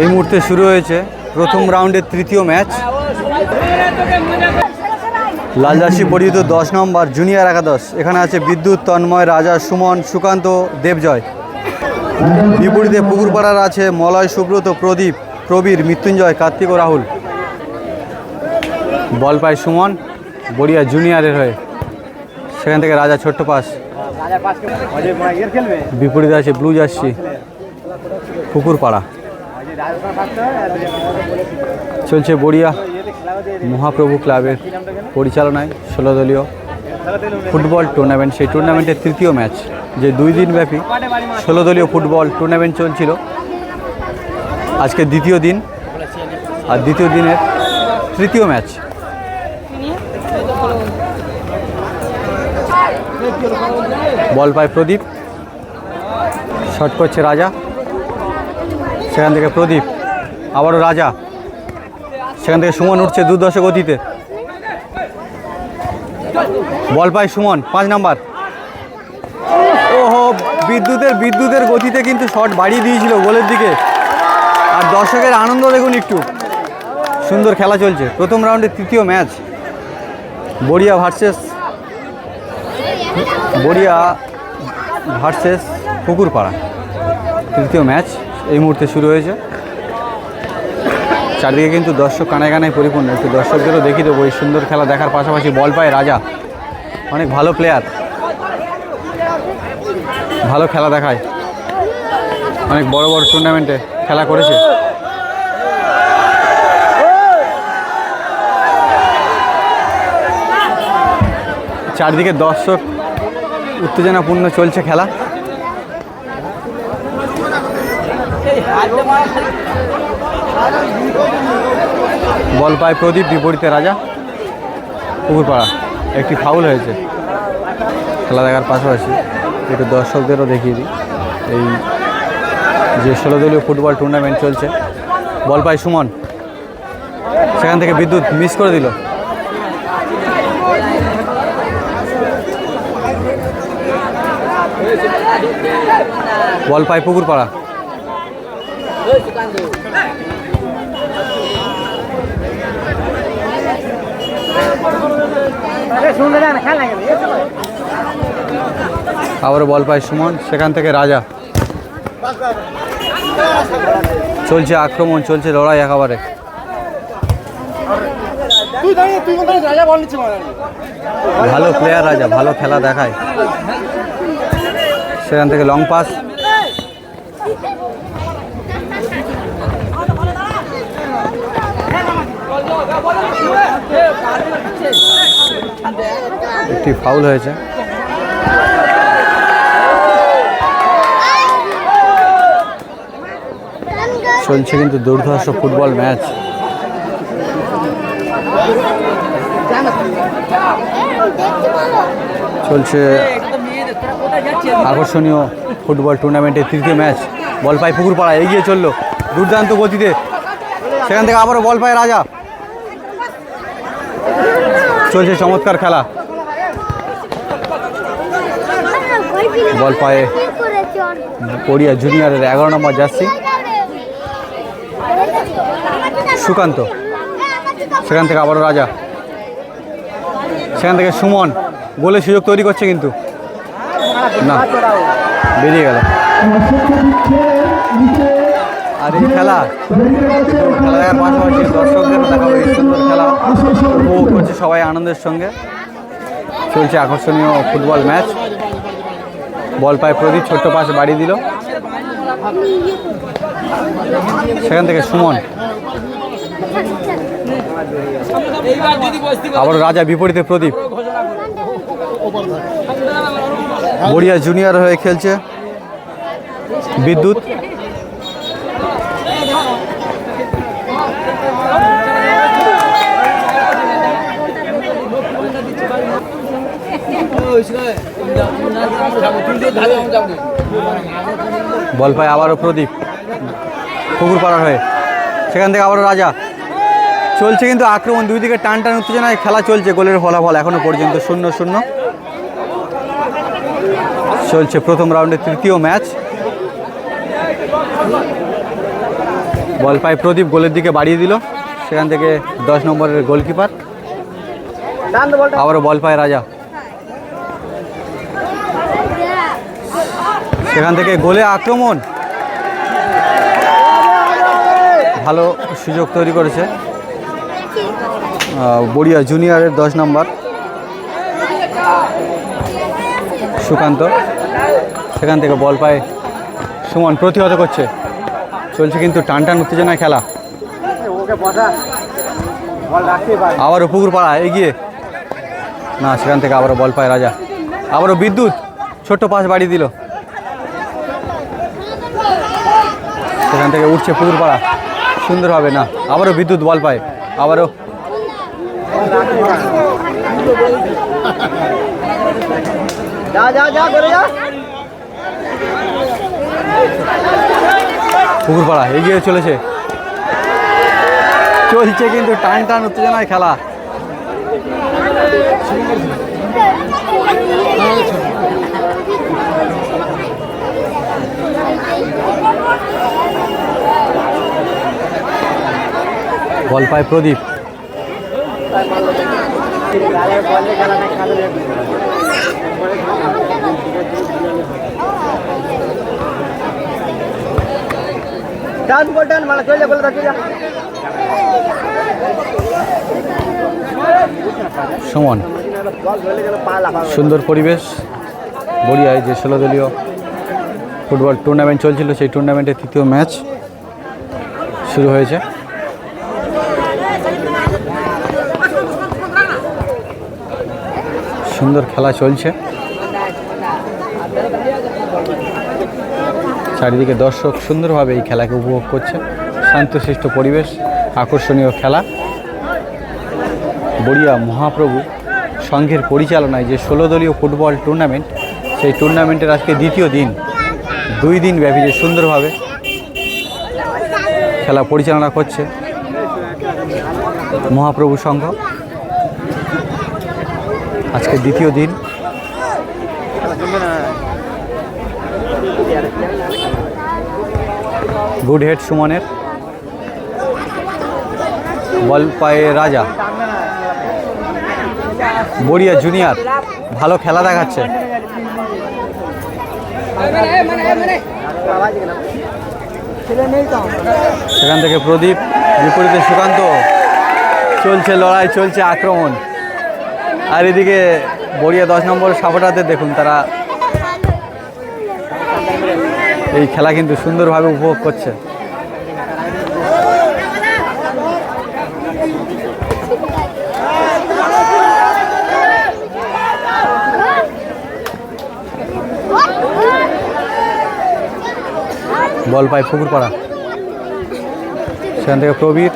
এই মুহূর্তে শুরু হয়েছে প্রথম রাউন্ডের তৃতীয় ম্যাচ। লাল জার্সি পরিহিত দশ নম্বর জুনিয়র একাদশ। এখানে আছে বিদ্যুৎ, তন্ময়, রাজা, সুমন, সুকান্ত, দেবজয়। বিপরীতে পুকুরপাড়ার আছে মলয়, সুব্রত, প্রদীপ, প্রবীর, মৃত্যুঞ্জয়, কার্তিক ও রাহুল। বল পায় সুমন, বড়িয়া জুনিয়রের হয়ে। সেখান থেকে রাজা ছোট্ট পাস। বিপরীতে আছে ব্লু জার্সি, পুকুরপাড়া। চলছে বড়িয়া মহাপ্রভু ক্লাবের পরিচালনায় ষোলো দলীয় ফুটবল টুর্নামেন্ট সেই টুর্নামেন্টের তৃতীয় ম্যাচ যে দুই দিন ব্যাপী ষোলো দলীয় ফুটবল টুর্নামেন্ট চলছিল। আজকে দ্বিতীয় দিন আর দ্বিতীয় দিনের তৃতীয় ম্যাচ বল পায় প্রদীপ শট করছে রাজা। সেখান থেকে প্রদীপ, আবারও রাজা। সেখান থেকে সুমন উঠছে দুর্দশক গতিতে। বল পায় সুমন, পাঁচ নাম্বার। ওহো, বিদ্যুতের বিদ্যুতের গতিতে কিন্তু শট বাড়িয়ে দিয়েছিল গোলের দিকে। আর দর্শকের আনন্দ দেখুন একটু। সুন্দর খেলা চলছে। প্রথম রাউন্ডের তৃতীয় match. Boria versus Boria versus Pukurpara. তৃতীয় ম্যাচ। এই মুহূর্তে শুরু হয়েছে। চারদিকে কিন্তু দর্শক কানায় কানায় পরিপূর্ণ। একটু দর্শকদেরও দেখিয়ে দেবো, এই সুন্দর খেলা দেখার পাশাপাশি বল পায় রাজা। অনেক ভালো প্লেয়ার ভালো খেলা দেখায়। অনেক বড় বড় টুর্নামেন্টে খেলা করেছে। চারদিকে দর্শক উত্তেজনাপূর্ণ চলছে খেলা। বল পায় প্রদীপ, বিপরীতে রাজা। পুকুরপাড়া। একটি ফাউল হয়েছে। খেলা দেখার পাশাপাশি একটু দর্শকদেরও দেখিয়ে দিই। এই যে ষোলো দলীয় ফুটবল টুর্নামেন্ট চলছে। বল পায় সুমন, সেখান থেকে বিদ্যুৎ মিস করে দিল। বল পায় পুকুরপাড়া। আবারও বল পায় সুমন, সেখান থেকে রাজা। চলছে আক্রমণ, চলছে লড়াই একেবারে। ভালো প্লেয়ার রাজা, ভালো খেলা দেখায়। সেখান থেকে লং পাস একটি ফাউল হয়েছে। চলছে কিন্তু দুর্ধর্ষ ফুটবল ম্যাচ। চলছে আকর্ষণীয় ফুটবল টুর্নামেন্টের তৃতীয় ম্যাচ। বল পায় পুকুরপাড়া এগিয়ে চলল দুর্দান্ত গতিতে। সেখান থেকে আবারও বল পায় রাজা। চলছে চমৎকার খেলা। বল পায়ে কোরিয়া জুনিয়রের এগারো নম্বর জার্সি। সুকান্ত। সেখান থেকে আবারও রাজা। সেখান থেকে সুমন। গোলের সুযোগ তৈরি করছে কিন্তু। না, বেরিয়ে গেল। আর এই খেলা কিন্তু খেলা দেখার পাশাপাশি দর্শকদেরও দেখা সুন্দর খেলা উপভোগ করছে সবাই আনন্দের সঙ্গে। চলছে আকর্ষণীয় ফুটবল ম্যাচ। বল পায় প্রদীপ, ছোট্ট পাশে বাড়িয়ে দিল। সেখান থেকে সুমন। আবার রাজা বিপরীতে প্রদীপ। বড়িয়া জুনিয়র হয়ে খেলছে। বিদ্যুৎ। বল পায় আবারও প্রদীপ। পুকুর পাড়ার হয়ে। সেখান থেকে আবারও রাজা। চলছে কিন্তু আক্রমণ দুই দিকে টান টান উত্তেজনায় খেলা চলছে গোলের ফলাফল এখনও পর্যন্ত শূন্য শূন্য। চলছে প্রথম রাউন্ডের তৃতীয় ম্যাচ। বল পায় প্রদীপ, গোলের দিকে বাড়িয়ে দিল। সেখান থেকে দশ নম্বরের গোলকিপার। আবারও বল পায় রাজা। সেখান থেকে গোলে আক্রমণ। ভালো সুযোগ তৈরি করেছে। বড়িয়া জুনিয়রের দশ নম্বর। সুকান্ত সেখান থেকে বল পায়। সুমন প্রতিহত করছে। চলছে কিন্তু টান টান উত্তেজনায় খেলা। আবারও পুকুর পাড়া এগিয়ে। না, সেখান থেকে আবারও বল পায় রাজা। আবারও বিদ্যুৎ। ছোট্ট পাশ বাড়িয়ে দিল। সেখান থেকে উঠছে পুকুর পাড়া সুন্দর হবে না। আবারও বিদ্যুৎ বল পায়। আবারও। যা যা যা করে যা। পুকুর পাড়া এগিয়ে চলেছে। চলছে কিন্তু টান টান উত্তেজনায় খেলা। বল পায় প্রদীপ বলে মানে চলে থাকি সুমন সুন্দর পরিবেশ বড়িয়ায় যে ষোলো দলীয় ফুটবল টুর্নামেন্ট চলছিল সেই টুর্নামেন্টের তৃতীয় ম্যাচ শুরু হয়েছে। সুন্দর খেলা চলছে। চারিদিকে দর্শক সুন্দরভাবে এই খেলাকে উপভোগ করছে। শান্তশিষ্ট পরিবেশ, আকর্ষণীয় খেলা। বড়িয়া মহাপ্রভু সংঘের পরিচালনায় যে ষোলো দলীয় ফুটবল টুর্নামেন্ট সেই টুর্নামেন্টের আজকে দ্বিতীয় দিন। দুই দিন ব্যাপী যে সুন্দরভাবে খেলা পরিচালনা করছে মহাপ্রভু সংঘ। আজকে দ্বিতীয় দিন। গুড হেড সুমনের বল পায়ে রাজা বড়িয়া জুনিয়র ভালো খেলা দেখাচ্ছে। সেখান থেকে প্রদীপ, বিপরীতে সুকান্ত। চলছে লড়াই, চলছে আক্রমণ। আর এদিকে বড়িয়া দশ নম্বর সাপোর্টারদের দেখুন তারা এই খেলা কিন্তু সুন্দরভাবে উপভোগ করছে। বল পায় পুকুরপাড়া সেখান থেকে প্রবীর।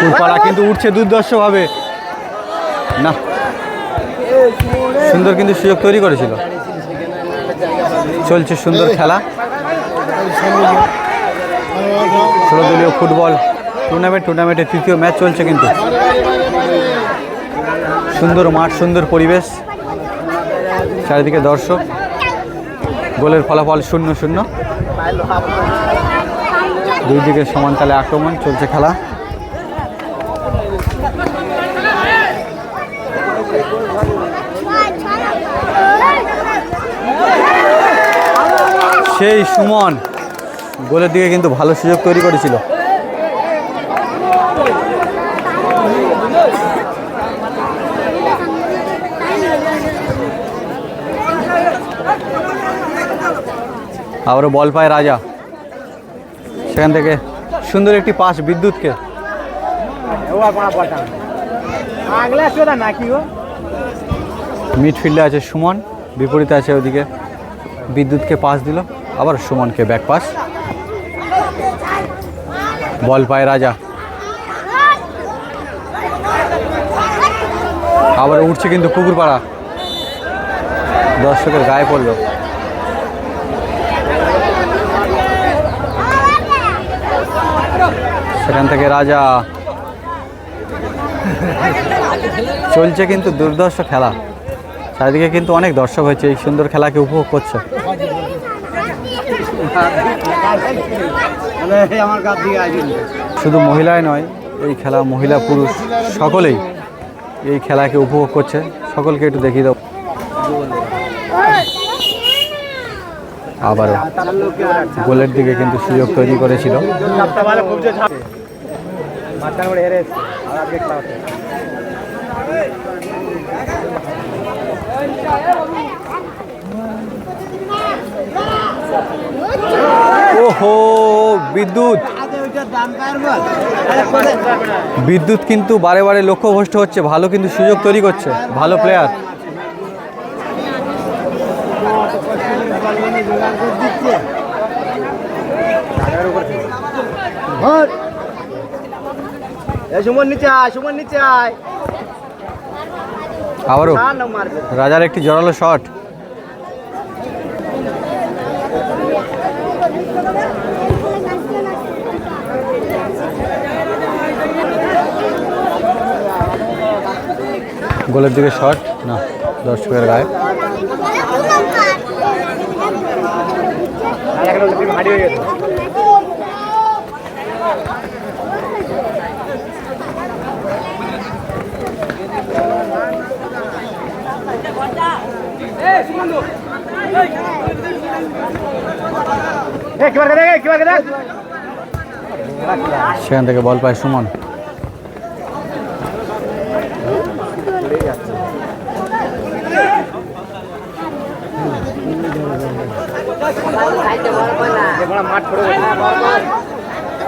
পুকুরপাড়া কিন্তু উঠছে দুর্দর্শভাবে না, সুন্দর কিন্তু সুযোগ তৈরি করেছিল। চলছে সুন্দর খেলা। ষোলো দলীয় ফুটবল টুর্নামেন্ট টুর্নামেন্টের তৃতীয় ম্যাচ চলছে কিন্তু। সুন্দর মাঠ, সুন্দর পরিবেশ। চারিদিকে দর্শক। গোলের ফলাফল শূন্য শূন্য। দুই দিকে সমানতালে আক্রমণ, চলছে খেলা। সেই সুমন গোলের দিকে কিন্তু ভালো সুযোগ তৈরি করেছিল। আবারও বল পায় রাজা। সেখান থেকে সুন্দর একটি পাস বিদ্যুৎকে। মিডফিল্ডে আছে সুমন, বিপরীতে আছে ওদিকে বিদ্যুৎকে পাস দিল। আবার সুমনকে ব্যাক পাস বল পায় রাজা। আবার উঠছে কিন্তু পুকুরপাড়া। দর্শকের গায়ে পড়ল। সেখান থেকে রাজা। চলছে কিন্তু দুর্দর্শ খেলা। চারিদিকে কিন্তু অনেক দর্শক হয়েছে, এই সুন্দর খেলাকে উপভোগ করছে। শুধু মহিলাই নয়, এই খেলা মহিলা পুরুষ সকলেই এই খেলাকে উপভোগ করছে। সকলকে একটু দেখিয়ে দাও। আবারও গোলের দিকে কিন্তু সুযোগ তৈরি করেছিল সপ্তাহ ভালো খুব যে ছাড়ে মাঝখানে করে হেরে এসছে আর আজকে খেলা হচ্ছে ওহো বিদ্যুৎ। বিদ্যুৎ কিন্তু বারে বারে লক্ষ্যভ্রষ্ট হচ্ছে ভালো কিন্তু সুযোগ তৈরি করছে ভালো প্লেয়ার আবারও। রাজার একটি জোরালো শট গোলের দিকে শট। না দর্শকের গায়ে। সেখান থেকে বল পায় সুমন।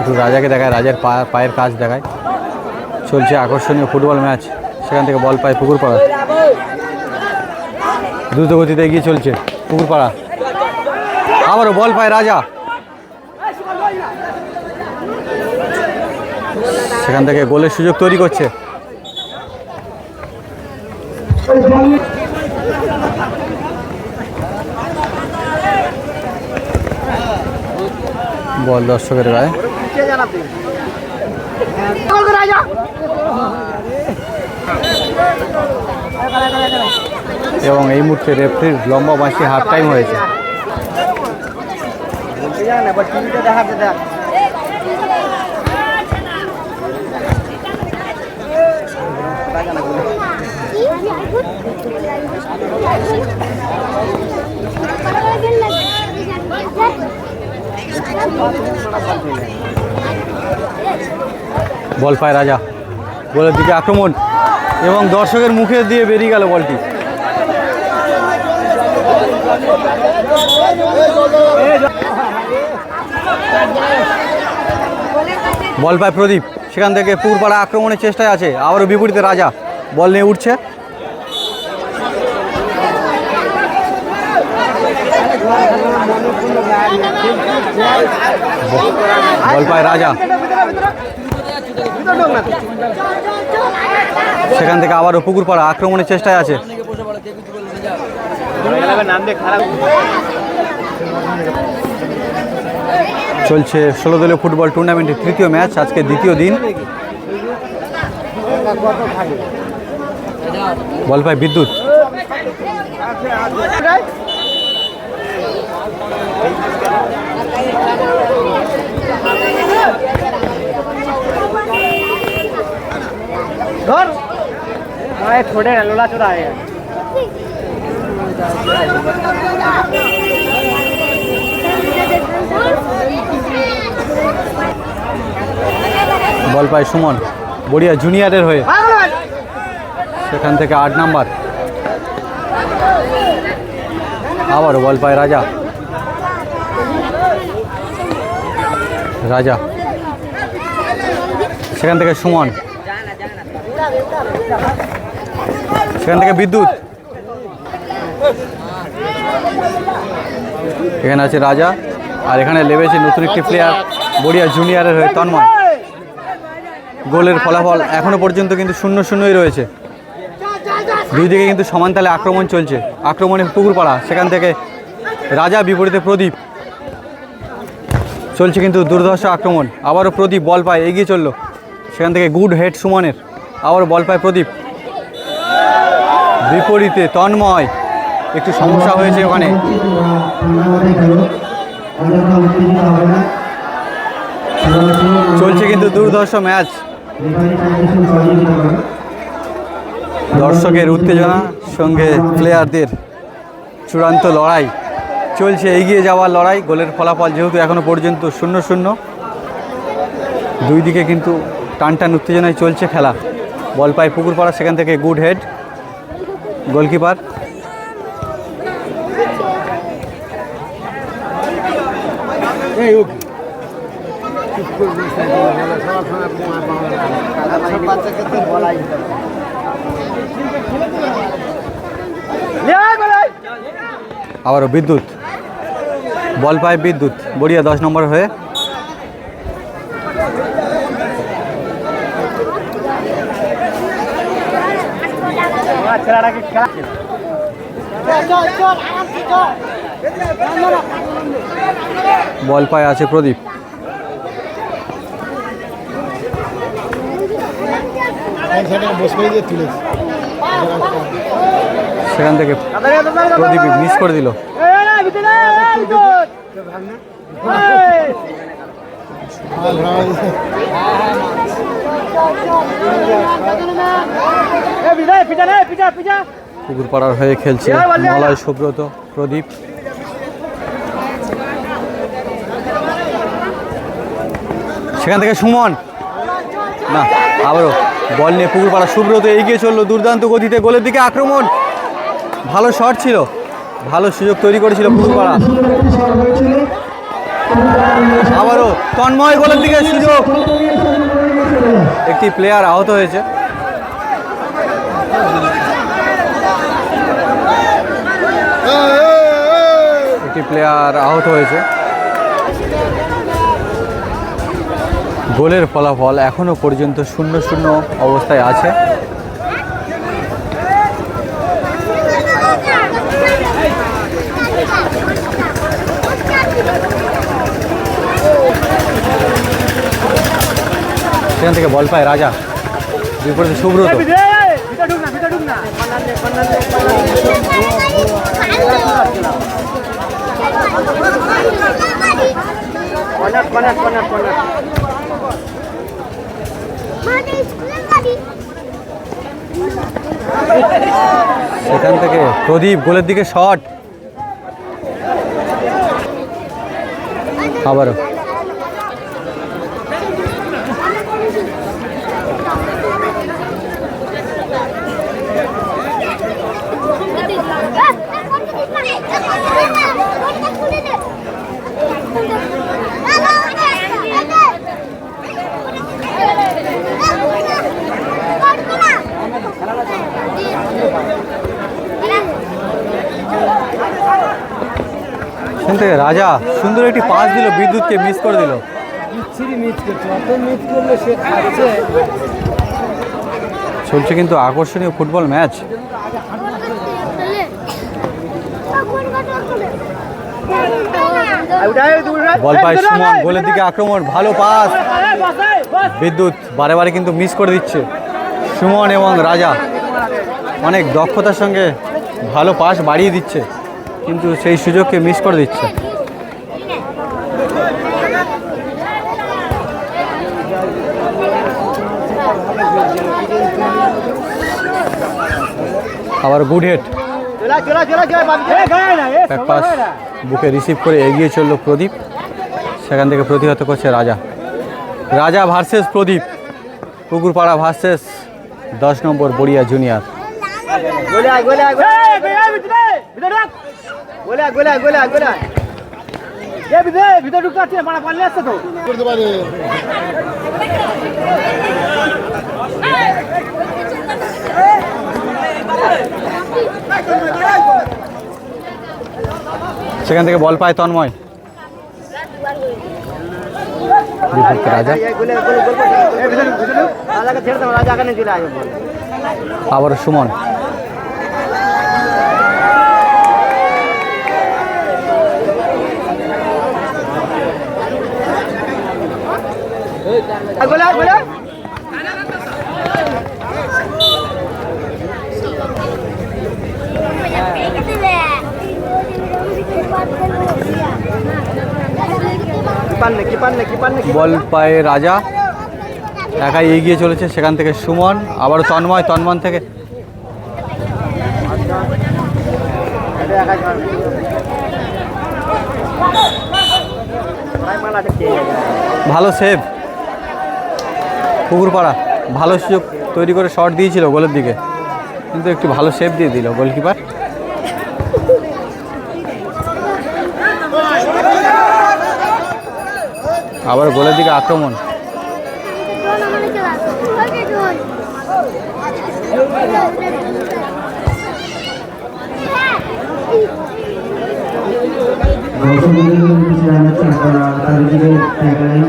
একটু রাজাকে দেখায়, রাজার পা, পায়ের কাজ দেখায়। চলছে আকর্ষণীয় ফুটবল ম্যাচ। সেখান থেকে বল পায় পুকুরপাড়া। দ্রুত গতিতে এগিয়ে চলছে পুকুরপাড়া। আবারও বল পায় রাজা। সেখান থেকে গোলের সুযোগ তৈরি করছে। বল দর্শকের গায়ে। কে এবং এই মুহূর্তে রেফরির লম্বা বাঁশি হাফ টাইম হয়েছে। দেখ বল পায় রাজা। বলের দিকে আক্রমণ এবং দর্শকের মুখে দিয়ে বেরিয়ে গেল বলটি। বল পায় প্রদীপ। সেখান থেকে পুরপাড়া আক্রমণের চেষ্টায় আছে। আবারও বিপরীতে রাজা। বল নিয়ে উঠছে। বল পায় রাজা। সেখান থেকে আবারও পুকুরপাড়া আক্রমণের চেষ্টায় আছে। চলছে ষোলো দলীয় ফুটবল টুর্নামেন্টের তৃতীয় ম্যাচ, আজকে দ্বিতীয় দিন। বল পায় বিদ্যুৎ। ধর। মানে ছোটে লোলা চোরা বল পায় সুমন বড়িয়া জুনিয়রের হয়ে। সেখান থেকে আট নাম্বার। আবারও বল পায় রাজা। রাজা। সেখান থেকে সুমন। সেখান থেকে বিদ্যুৎ। এখানে আছে রাজা, আর এখানে লেবেছে নতুন একটি প্লেয়ার বড়িয়া জুনিয়রের হয়ে তন্ময়। গোলের ফলাফল এখনও পর্যন্ত কিন্তু শূন্য শূন্যই রয়েছে। দুই দিকে কিন্তু সমান তালে আক্রমণ চলছে। আক্রমণে পুকুরপাড়া, সেখান থেকে রাজা, বিপরীতে প্রদীপ। চলছে কিন্তু দুর্ধর্ষ আক্রমণ। আবারও প্রদীপ বল পায়, এগিয়ে চলল। সেখান থেকে গুড হেড সুমনের। আবারও বল পায় প্রদীপ। বিপরীতে তন্ময়। একটু সমস্যা হয়েছে ওখানে। চলছে কিন্তু দুর্ধর্ষ ম্যাচ। দর্শকের উত্তেজনা সঙ্গে প্লেয়ারদের চূড়ান্ত লড়াই। চলছে এগিয়ে যাওয়ার লড়াই। গোলের ফলাফল যেহেতু এখনও পর্যন্ত শূন্য শূন্য। দুই দিকে কিন্তু টান টান উত্তেজনায় চলছে খেলা। বল পায় পুকুরপাড়া সেখান থেকে গুড হেড গোলকিপার আবারও বিদ্যুৎ। বল পায় বিদ্যুৎ। বড়িয়া দশ নম্বর হয়ে। খেলা বল পায় আছে প্রদীপ সেখান থেকে প্রদীপ মিস করে দিল পুকুরপাড়ার হয়ে খেলছে মলয় সুব্রত প্রদীপ। সেখান থেকে সুমন। না, আবারও বল নিয়ে পুকুরপাড়া সুব্রত এগিয়ে চলল দুর্দান্ত গতিতে গোলের দিকে আক্রমণ। ভালো শট ছিল, ভালো সুযোগ তৈরি করেছিল পুকুরপাড়া আবারও তন্ময় গোলের দিকে সুযোগ একটি প্লেয়ার আহত হয়েছে। একটি প্লেয়ার আহত হয়েছে। গোলের ফলাফল এখনও পর্যন্ত শূন্য শূন্য অবস্থায় আছে। সেখান থেকে বল পায় রাজা। বিপরীতে সুব্রত। সেখান থেকে প্রদীপ গোলের দিকে শট আবারও। সেখান থেকে রাজা সুন্দর একটি পাস দিল বিদ্যুৎকে মিস করে দিল। চলছে কিন্তু আকর্ষণীয় ফুটবল ম্যাচ। বল পায় সুমন গোলের দিকে আক্রমণ ভালো পাস। বিদ্যুৎ বারে বারে কিন্তু মিস করে দিচ্ছে সুমন এবং রাজা। অনেক দক্ষতার সঙ্গে ভালো পাস বাড়িয়ে দিচ্ছে। কিন্তু সেই সুযোগকে মিস করে দিচ্ছে আবার গুড হেড পাস বুকে রিসিভ করে এগিয়ে চলল প্রদীপ সেখান থেকে প্রতিহত করছে রাজা রাজা ভার্সেস প্রদীপ পুকুরপাড়া ভার্সেস দশ নম্বর বড়িয়া জুনিয়র গোলে গোলে গোলে গোলে। এ ভিতরে ভিতরে ঢুকতে পারছি না পারলে আসছে তো। করতে পারে সেখান থেকে বল পায় তন্ময়। রাজা। গোলে গোলে গোল এ ভিতরে ভিতরে ঢুক রাজাকে ছেড়ে দাও রাজা এখানে চলে আসবে বল আবার সুমন গোলে আয় গোলে আয় Hãy subscribe cho kênh Ghiền Mì Gõ Để không bỏ lỡ keeper নে কিপার নে কিপার নে বল পায়ে রাজা। একাই এগিয়ে চলেছে সেখান থেকে সুমন আবার তন্ময় তন্ময় থেকে। ভালো সেভ পুকুরপাড়া ভালো সুযোগ তৈরি করে শট দিয়েছিল গোলের দিকে। কিন্তু একটু ভালো সেভ দিয়ে দিল গোলকিপার আবার গোলের দিকে আক্রমণ।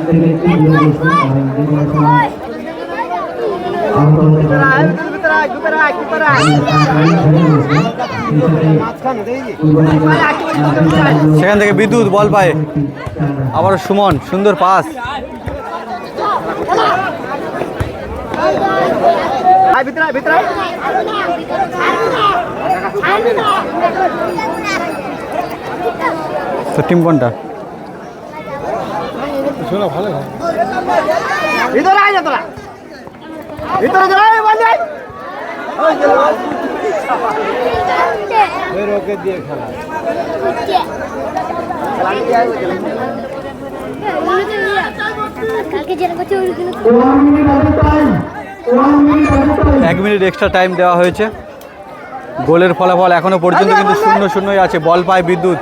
থেকে দূরে সেখান থেকে বিদ্যুৎ বল পায়। আবার সুমন সুন্দর পাস। ভিতরে ভিতরে তো টিম কোনটা ভিতরে আয় না তোরা। ভিতরে যা আয় বল ওয়ান মিনিট আগে টাইম এক মিনিট এক্সট্রা টাইম দেওয়া হয়েছে। গোলের ফলাফল এখনও পর্যন্ত কিন্তু শূন্য শূন্যই আছে বল পায় বিদ্যুৎ।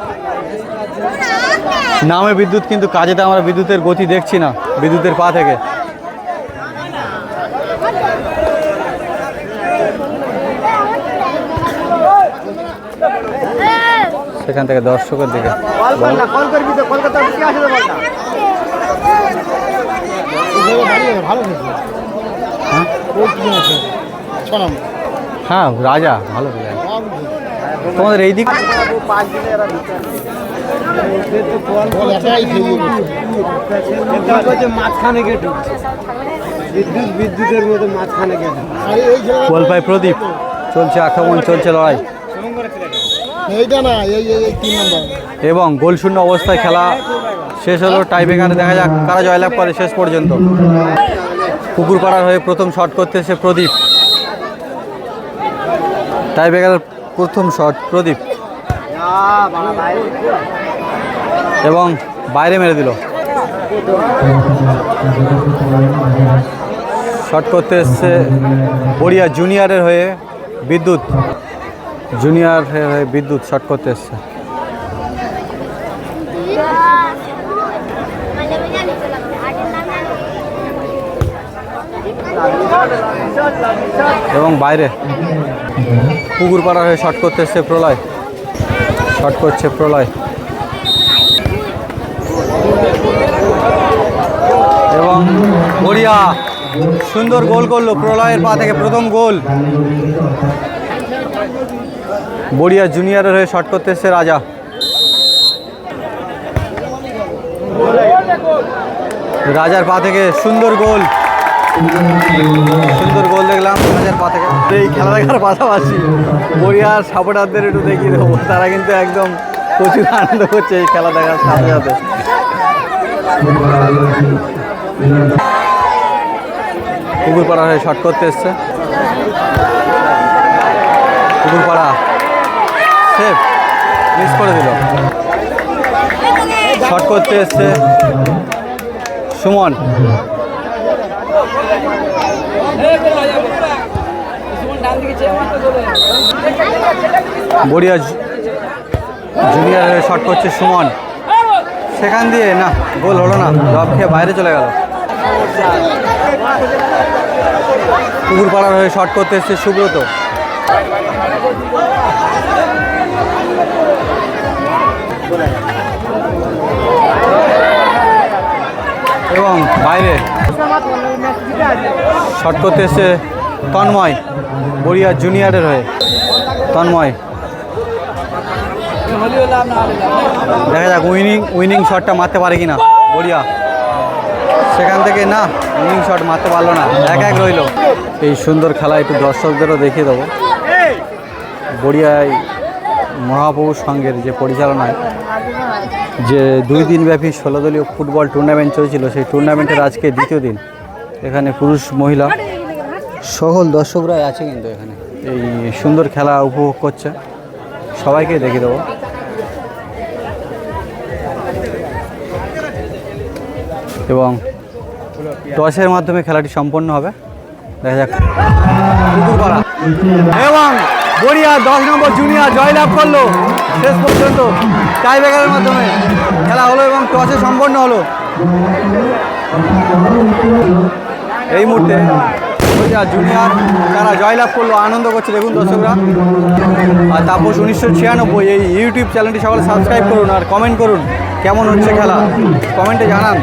নামে বিদ্যুৎ কিন্তু কাজেতে আমরা বিদ্যুতের গতি দেখছি না বিদ্যুতের পা থেকে। সেখান থেকে দর্শকের দিকে। হ্যাঁ রাজা ভালো তোমাদের এই দিক পাঁচ দিনে এরা মাঝখানে গিয়ে ঢুকছে। বিদ্যুৎ বিদ্যুতের মতো মাঝখানে গিয়ে বল প্রদীপ। চলছে আক্রমণ চলছে লড়াই। এইটা না এই এই এই তিন নম্বর। এবং গোলশূন্য অবস্থায় খেলা শেষ হলো টাইব্রেকারে দেখা যাক কারা জয়লাভ করে শেষ পর্যন্ত। পুকুরপাড়ার হয়ে প্রথম শট করতে এসে প্রদীপ। টাইব্রেকারের প্রথম শট প্রদীপ। এবং বাইরে মেরে দিল। শট করতে এসছে বড়িয়া জুনিয়রের হয়ে বিদ্যুৎ। জুনিয়র হয়ে বিদ্যুৎ শট করতে এসছে। এবং বাইরে পুকুর পাড়া হয়ে শট করতে এসছে প্রলয়। শট করছে প্রলয়। এবং বড়িয়া সুন্দর গোল করল, প্রলয়ের পা থেকে প্রথম গোল। বড়িয়া জুনিয়রের হয়ে শট করতে এসছে রাজা। রাজার পা থেকে সুন্দর গোল। সুন্দর গোল দেখলাম, রাজার পা থেকে। এই খেলা দেখার পাশাপাশি বড়িয়ার সাপোর্টারদের একটু দেখিয়ে দেবো, তারা কিন্তু একদম প্রচুর আনন্দ করছে এই খেলা দেখার সাথে সাথে। পুকুরপাড়া হয়ে শট করতে এসছে। পুকুরপাড়া সেফ মিস করে দিল। শট করতে এসছে। সুমন। বড়িয়া জুনিয়র শট করছে সুমন। সেখান দিয়ে, না, গোল হলো না। জব খেয়ে বাইরে চলে গেল। পুকুরপাড়ার হয়ে শট করতে এসছে সুব্রত। এবং বাইরে শট করতে এসছে তন্ময়, বড়িয়া জুনিয়রের হয়ে। তন্ময়। দেখা যাক উইনিং উইনিং শটটা মারতে পারে কিনা বড়িয়া। সেখান থেকে না উইনিং শট মারতে পারল না, এক এক রইল। এই সুন্দর খেলা একটু দর্শকদেরও দেখিয়ে দেবো। বড়িয়ায় মহাপ্রভু সঙ্গের যে পরিচালনায় যে দুই দিন ব্যাপী ষোলো দলীয় ফুটবল টুর্নামেন্ট চলছিল, সেই টুর্নামেন্টের আজকে দ্বিতীয় দিন। এখানে পুরুষ, মহিলা সকল দর্শকরাই আছে কিন্তু এখানে। এই সুন্দর খেলা উপভোগ করছে। সবাইকে দেখে দেবো। এবং টসের মাধ্যমে খেলাটি সম্পন্ন হবে। দেখা যাক। এবং বড়িয়া দশ নম্বর জুনিয়র জয়লাভ করল। শেষ পর্যন্ত টাই ব্রেকারের মাধ্যমে খেলা হলো এবং টসে সম্পন্ন হলো। এই মুহূর্তে জুনিয়র তারা জয়লাভ করল, আনন্দ করছে। দেখুন দর্শকরা। আর তাপস উনিশশো ছিয়ানব্বই, এই ইউটিউব চ্যানেলটি সকলে সাবস্ক্রাইব করুন আর কমেন্ট করুন। কেমন হচ্ছে খেলা? কমেন্টে জানান।